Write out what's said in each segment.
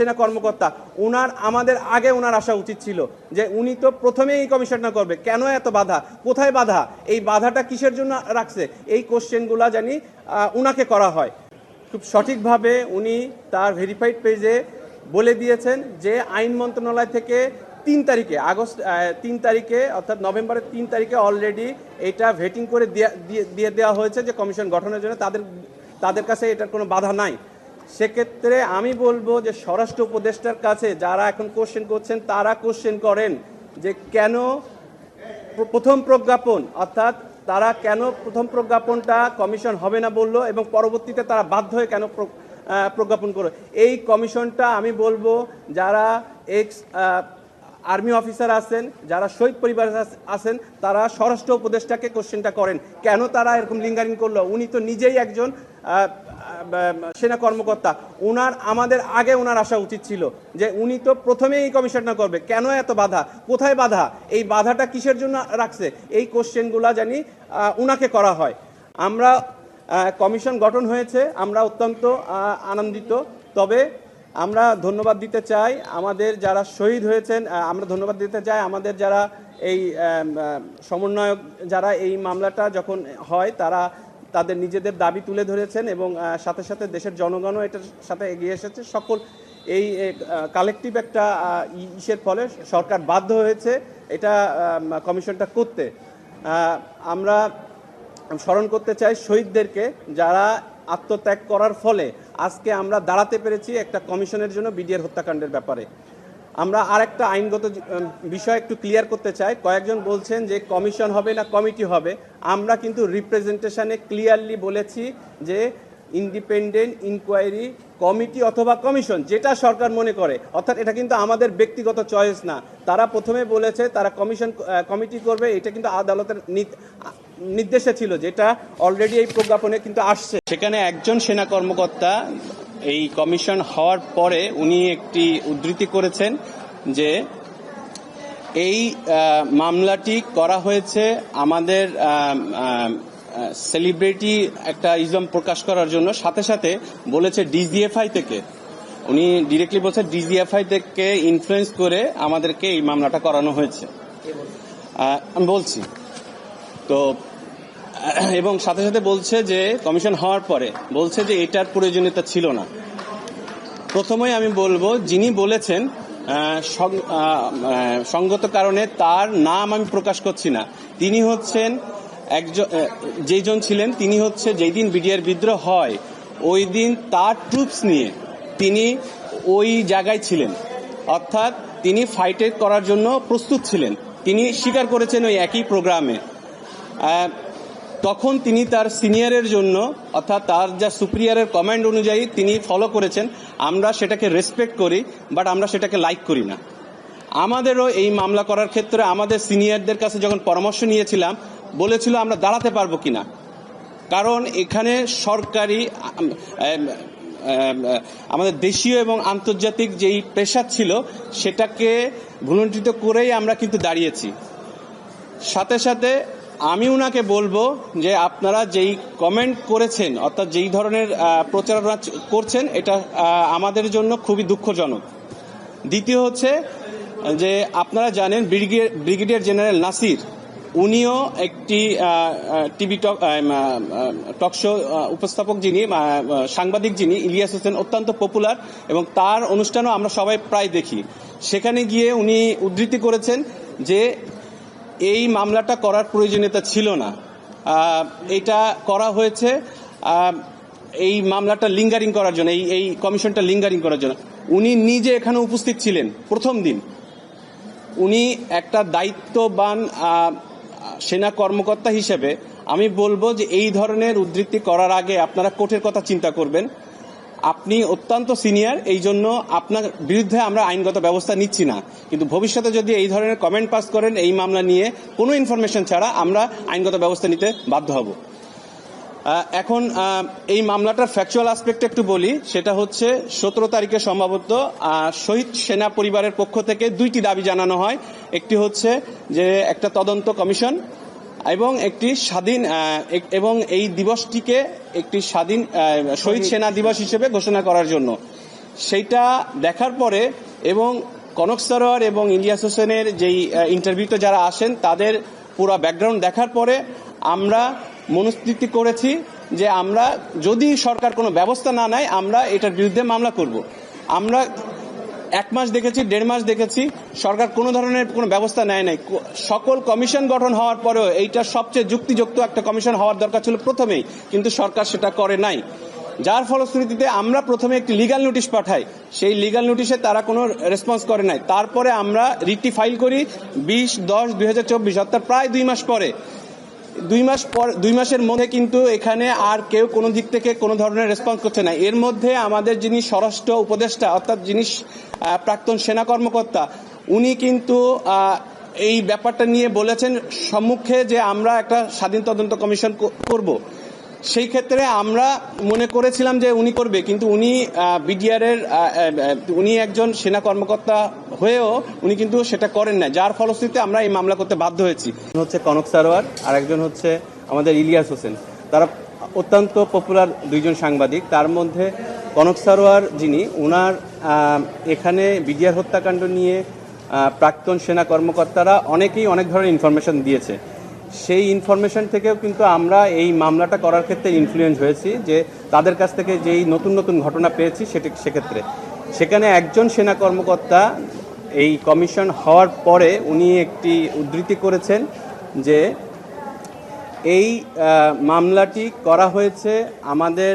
সেনা কর্মকর্তা ওনার আমাদের আগে ওনার আসা উচিত ছিল যে উনি তো প্রথমেই এই কমিশনটা করবে। কেন এত বাধা? কোথায় বাধা? এই বাধাটা কিসের জন্য রাখছে? এই কোশ্চেনগুলা জানি উনাকে করা হয়। খুব সঠিকভাবে উনি তার ভেরিফাইড পেজে বলে দিয়েছেন যে আইন মন্ত্রণালয় থেকে তিন তারিখে, আগস্ট তিন তারিখে, অর্থাৎ নভেম্বরের তিন তারিখে অলরেডি এটা ভেটিং করে দিয়ে দেওয়া হয়েছে যে কমিশন গঠনের জন্য তাদের তাদের কাছে এটার কোনো বাধা নাই। সেক্ষেত্রে আমি বলব যে স্বরাষ্ট্র উপদেষ্টার কাছে যারা এখন কোশ্চেন করছেন, তারা কোশ্চেন করেন যে কেন প্রথম প্রজ্ঞাপন, অর্থাৎ তারা কেন প্রথম প্রজ্ঞাপনটা কমিশন হবে না বলল এবং পরবর্তীতে তারা বাধ্য হয়ে কেন প্রজ্ঞাপন করো এই কমিশনটা আমি বলব যারা এক্স আর্মি অফিসার আছেন, যারা শহীদ পরিবার আছ- আছেন, তারা স্বরাষ্ট্র উপদেষ্টাকে কোশ্চেনটা করেন। কেন তারা এরকম লিঙ্গারিং করল? উনি তো নিজেই একজন সেনা কর্মকর্তা ওনার আমাদের আগে ওনার আসা উচিত ছিল যে উনি তো প্রথমেই এই কমিশনটা করবে। কেন এত বাধা? কোথায় বাধা? এই বাধাটা কিসের জন্য রাখছে? এই কোশ্চেনগুলা জানি উনাকে করা হয়। আমরা কমিশন গঠন হয়েছে, আমরা অত্যন্ত আনন্দিত। তবে আমরা ধন্যবাদ দিতে চাই আমাদের যারা শহীদ হয়েছেন আমরা ধন্যবাদ দিতে চাই আমাদের যারা এই সমন্বয়ক, যারা এই মামলাটা যখন হয়, তারা তাদের নিজেদের দাবি তুলে ধরেছেন এবং সাথে সাথে দেশের জনগণও এটার সাথে এগিয়ে এসেছে। সকল এই কালেকটিভ একটা ইসের ফলে সরকার বাধ্য হয়েছে এটা কমিশনটা করতে। আমরা স্মরণ করতে চাই শহীদদেরকে যারা আত্মত্যাগ করার ফলে আজকে আমরা দাঁড়াতে পেরেছি একটা কমিশনের জন্য বিডিআর হত্যাকাণ্ডের ব্যাপারে। আমরা আর একটা আইনগত বিষয় একটু ক্লিয়ার করতে চাই। কয়েকজন বলছেন যে কমিশন হবে না, কমিটি হবে। আমরা কিন্তু রিপ্রেজেন্টেশনে ক্লিয়ারলি বলেছি যে ইন্ডিপেন্ডেন্ট ইনকোয়ারি কমিটি অথবা কমিশন যেটা সরকার মনে করে। অর্থাৎ এটা কিন্তু আমাদের ব্যক্তিগত চয়েস না। তারা প্রথমে বলেছে তারা কমিশন কমিটি করবে, এটা কিন্তু আদালতের নির্দেশে ছিল, যেটা অলরেডি এই প্রজ্ঞাপনে কিন্তু আসছে। সেখানে একজন সেনা কর্মকর্তা এই কমিশন হওয়ার পরে উনি একটি উদ্ধৃতি করেছেন। যে এই মামলাটি করা হয়েছে আমাদের সেলিব্রিটি একটা ইজম প্রকাশ করার জন্য। সাথে সাথে বলেছে ডিজিএফআই থেকে। উনি ডিরেক্টলি বলছে ডিজিএফআই থেকে ইনফ্লুয়েন্স করে আমাদেরকে এই মামলাটা করানো হয়েছে। আমি বলছি। তো, এবং সাথে সাথে বলছে যে কমিশন হওয়ার পরে বলছে যে এটার প্রয়োজনীয়তা ছিল না। প্রথমেই আমি বলব, যিনি বলেছেন সঙ্গত কারণে তার নাম আমি প্রকাশ করছি না। তিনি হচ্ছেন একজন যেইজন ছিলেন, তিনি হচ্ছে যেই দিন বিডিআর বিদ্রোহ হয়, ওই দিন তার ট্রুপস নিয়ে তিনি ওই জায়গায় ছিলেন। অর্থাৎ তিনি ফাইটে করার জন্য প্রস্তুত ছিলেন। তিনি স্বীকার করেছেন ওই একই প্রোগ্রামে তখন তিনি তার সিনিয়রের জন্য অর্থাৎ তার যা সুপ্রিয়ারের কমান্ড অনুযায়ী তিনি ফলো করেছেন আমরা সেটাকে রেসপেক্ট করি বাট আমরা সেটাকে লাইক করি না। আমাদেরও এই মামলা করার ক্ষেত্রে আমাদের সিনিয়রদের কাছে যখন পরামর্শ নিয়েছিলাম বলেছিল আমরা দাঁড়াতে পারব কিনা। কারণ এখানে সরকারি আম, আম, আম, আমাদের দেশীয় এবং আন্তর্জাতিক যেই প্রেশার ছিল সেটাকে ভুলুণ্ঠিত করেই আমরা কিন্তু দাঁড়িয়েছি। সাথে সাথে আমি উনাকে বলব যে আপনারা যেই কমেন্ট করেছেন, অর্থাৎ যেই ধরনের প্রচারণা করছেন, এটা আমাদের জন্য খুবই দুঃখজনক। দ্বিতীয় হচ্ছে যে আপনারা জানেন ব্রিগেডিয়ার ব্রিগেডিয়ার জেনারেল নাসির, উনিও একটি টিভি টক টক শো উপস্থাপক যিনি সাংবাদিক যিনি, ইলিয়াস হোসেন অত্যন্ত পপুলার এবং তার অনুষ্ঠানও আমরা সবাই প্রায় দেখি। সেখানে গিয়ে উনি উদ্ধৃতি করেছেন যে এই মামলাটা করার প্রয়োজনীয়তা ছিল না। এটা করা হয়েছে এই মামলাটা লিঙ্গারিং করার জন্য, এই এই কমিশনটা লিঙ্গারিং করার জন্য। উনি নিজে এখানে উপস্থিত ছিলেন, প্রথম দিন। উনি একটা দায়িত্ববান সেনা কর্মকর্তা হিসেবে আমি বলব যে এই ধরনের উদ্ধৃতি করার আগে আপনারা কোর্টের কথা চিন্তা করবেন। আপনি অত্যন্ত সিনিয়র এই জন্য আপনার বিরুদ্ধে আমরা আইনগত ব্যবস্থা নিচ্ছি না। কিন্তু ভবিষ্যতে যদি এই ধরনের কমেন্ট পাস করেন এই মামলা নিয়ে কোনো ইনফরমেশন ছাড়া আমরা আইনগত ব্যবস্থা নিতে বাধ্য হব। এখন এই মামলাটার ফ্যাকচুয়াল আসপেক্ট একটু বলি। সেটা হচ্ছে, সতেরো তারিখে সম্ভবত শহীদ সেনা পরিবারের পক্ষ থেকে দুইটি দাবি জানানো হয়। একটি হচ্ছে যে, একটা তদন্ত কমিশন এবং একটি স্বাধীন এবং এই দিবসটিকে একটি স্বাধীন শহীদ সেনা দিবস হিসেবে ঘোষণা করার জন্য। সেইটা দেখার পরে এবং কনক সরোয়ার এবং ইলিয়াস হোসেনের যেই ইন্টারভিউতে যারা আসেন, তাদের পুরো ব্যাকগ্রাউন্ড দেখার পরে আমরা মনস্থিতি করেছি যে আমরা যদি সরকার কোনো ব্যবস্থা না নেয়, আমরা এটার বিরুদ্ধে মামলা করব। আমরা এক মাস দেখেছি, দেড় মাস দেখেছি, সরকার কোনো ধরনের কোনো ব্যবস্থা নেয় নাই। সকল কমিশন গঠন হওয়ার পরেও এইটা সবচেয়ে যুক্তিযুক্ত একটা কমিশন হওয়ার দরকার ছিল প্রথমেই, কিন্তু সরকার সেটা করে নাই। যার ফলশ্রুতিতে আমরা প্রথমে একটি লিগাল নোটিশ পাঠাই। সেই লিগাল নোটিশে তারা কোনো রেসপন্স করে নাই। তারপরে আমরা রিটটি ফাইল করি, বিশ দশ দুই হাজার চব্বিশ, অর্থাৎ প্রায় দুই মাস পরে। দুই মাস পর, দুই মাসের মধ্যে কিন্তু এখানে আর কেউ কোনো দিক থেকে কোনো ধরনের রেসপন্স করছে না। এর মধ্যে আমাদের যিনি স্বরাষ্ট্র উপদেষ্টা, অর্থাৎ যিনি প্রাক্তন সেনা কর্মকর্তা, উনি কিন্তু এই ব্যাপারটা নিয়ে বলেছেন, সম্মুখে যে আমরা একটা স্বাধীন তদন্ত কমিশন করব। সেই ক্ষেত্রে আমরা মনে করেছিলাম যে উনি করবে কিন্তু উনি বিডিআর এর আহ, আহ, উনি একজন সেনা কর্মকর্তা হয়েও উনি কিন্তু সেটা করেন না যার ফলশ্রুতিতে আমরা এই মামলা করতে বাধ্য হয়েছি। হচ্ছে কনক সারোয়ার আর একজন হচ্ছে আমাদের ইলিয়াস হোসেন। তারা অত্যন্ত পপুলার দুইজন সাংবাদিক। তার মধ্যে কনক সারোয়ার যিনি ওনার এখানে বিডিআর হত্যাকাণ্ড নিয়ে প্রাক্তন সেনা কর্মকর্তারা অনেকেই অনেক ধরনের ইনফরমেশন দিয়েছে। সেই ইনফরমেশন থেকেও কিন্তু আমরা এই মামলাটা করার ক্ষেত্রে ইনফ্লুয়েন্স হয়েছি যে তাদের কাছ থেকে যেই নতুন নতুন ঘটনা পেয়েছি সেটি সেক্ষেত্রে। সেখানে একজন সেনা কর্মকর্তা এই কমিশন হওয়ার পরে উনি একটি উদ্ধৃতি করেছেন যে এই মামলাটি করা হয়েছে আমাদের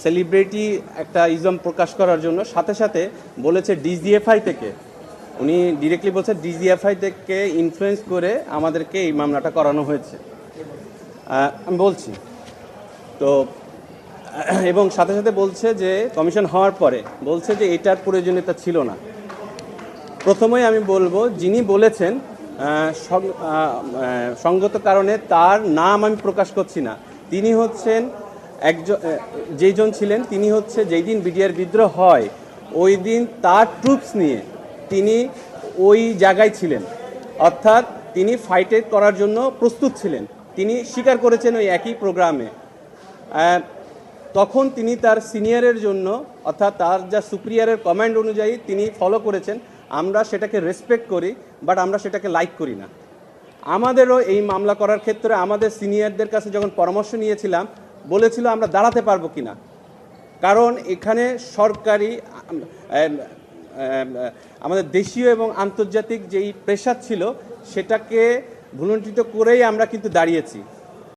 সেলিব্রিটি একটা ইজম প্রকাশ করার জন্য। সাথে সাথে বলেছে ডিজিএফআই থেকে উনি ডিরেক্টলি বলছে ডিজিএফআই থেকে ইনফ্লুয়েন্স করে আমাদেরকে এই মামলাটা করানো হয়েছে। আমি বলছি। তো, এবং সাথে সাথে বলছে যে কমিশন হওয়ার পরে বলছে যে, এটার প্রয়োজনীয়তা ছিল না। প্রথমেই আমি বলব, যিনি বলেছেন সঙ্গত কারণে তার নাম আমি প্রকাশ করছি না। তিনি হচ্ছেন একজন যেইজন ছিলেন, তিনি হচ্ছে যেই দিন বিডিআর বিদ্রোহ হয়, ওই দিন তার ট্রুপস নিয়ে তিনি ওই জায়গায় ছিলেন। অর্থাৎ তিনি ফাইটে করার জন্য প্রস্তুত ছিলেন। তিনি স্বীকার করেছেন ওই একই প্রোগ্রামে তখন তিনি তার সিনিয়রের জন্য, অর্থাৎ তার যা সুপ্রিয়ারের কমান্ড অনুযায়ী তিনি ফলো করেছেন। আমরা সেটাকে রেসপেক্ট করি বাট আমরা সেটাকে লাইক করি না। আমাদেরও এই মামলা করার ক্ষেত্রে আমাদের সিনিয়রদের কাছে যখন পরামর্শ নিয়েছিলাম, বলেছিল আমরা দাঁড়াতে পারব কিনা। কারণ এখানে সরকারি আমাদের দেশীয় এবং আন্তর্জাতিক যেই প্রেশার ছিল সেটাকে ভুলন্টিত করেই আমরা কিন্তু দাঁড়িয়েছি।